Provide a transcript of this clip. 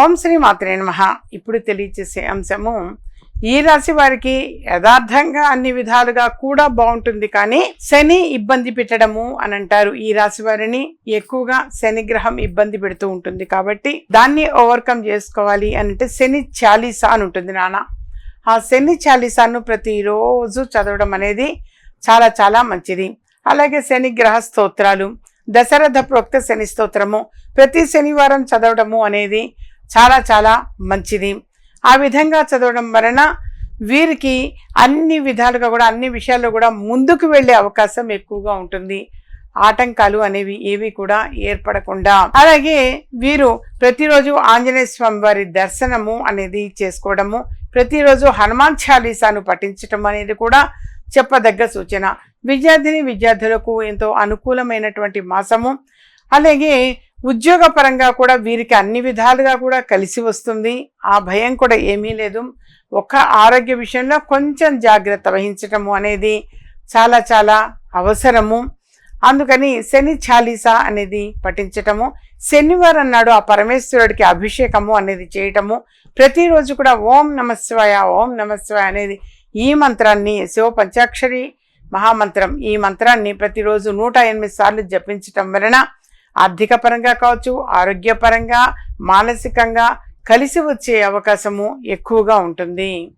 ఓం శ్రీ మాత్రే నమ. ఇప్పుడు తెలియచేసే అంశము ఈ రాశి వారికి యథార్థంగా అన్ని విధాలుగా కూడా బాగుంటుంది కానీ శని ఇబ్బంది పెట్టడము అని అంటారు. ఈ రాశి వారిని ఎక్కువగా శని గ్రహం ఇబ్బంది పెడుతూ ఉంటుంది కాబట్టి దాన్ని ఓవర్కమ్ చేసుకోవాలి అని అంటే శని చాలీసా అని ఉంటుంది నాన్న. ఆ శని చాలీసాను ప్రతిరోజు చదవడం అనేది చాలా చాలా మంచిది. అలాగే శని గ్రహ స్తోత్రాలు దశరథ ప్రోక్త శని స్తోత్రము ప్రతి శనివారం చదవడము అనేది చాలా చాలా మంచిది. ఆ విధంగా చదవడం వలన వీరికి అన్ని విధాలుగా కూడా అన్ని విషయాల్లో కూడా ముందుకు వెళ్ళే అవకాశం ఎక్కువగా ఉంటుంది. ఆటంకాలు అనేవి ఏవి కూడా ఏర్పడకుండా. అలాగే వీరు ప్రతిరోజు ఆంజనేయ స్వామి వారి దర్శనము అనేది చేసుకోవడము ప్రతిరోజు హనుమాన్ చాలీసాను పఠించటం అనేది కూడా చెప్పదగ్గ సూచన. విద్యార్థిని విద్యార్థులకు ఎంతో అనుకూలమైనటువంటి మాసము. అలాగే ఉద్యోగపరంగా కూడా వీరికి అన్ని విధాలుగా కూడా కలిసి వస్తుంది. ఆ భయం కూడా ఏమీ లేదు. ఒక్క ఆరోగ్య విషయంలో కొంచెం జాగ్రత్త వహించటము అనేది చాలా చాలా అవసరము. అందుకని శని చాలీసా అనేది పఠించటము శనివారం నాడు ఆ పరమేశ్వరుడికి అభిషేకము అనేది చేయటము ప్రతిరోజు కూడా ఓం నమశివాయ ఓం నమశివాయ అనేది ఈ మంత్రాన్ని శివ పంచాక్షరి మహామంత్రం ఈ మంత్రాన్ని ప్రతిరోజు నూట ఎనిమిది సార్లు జపించటం వలన ఆర్థిక పరంగా కావచ్చు ఆరోగ్యపరంగా మానసికంగా కలిసి వచ్చే అవకాశము ఎక్కువగా ఉంటుంది.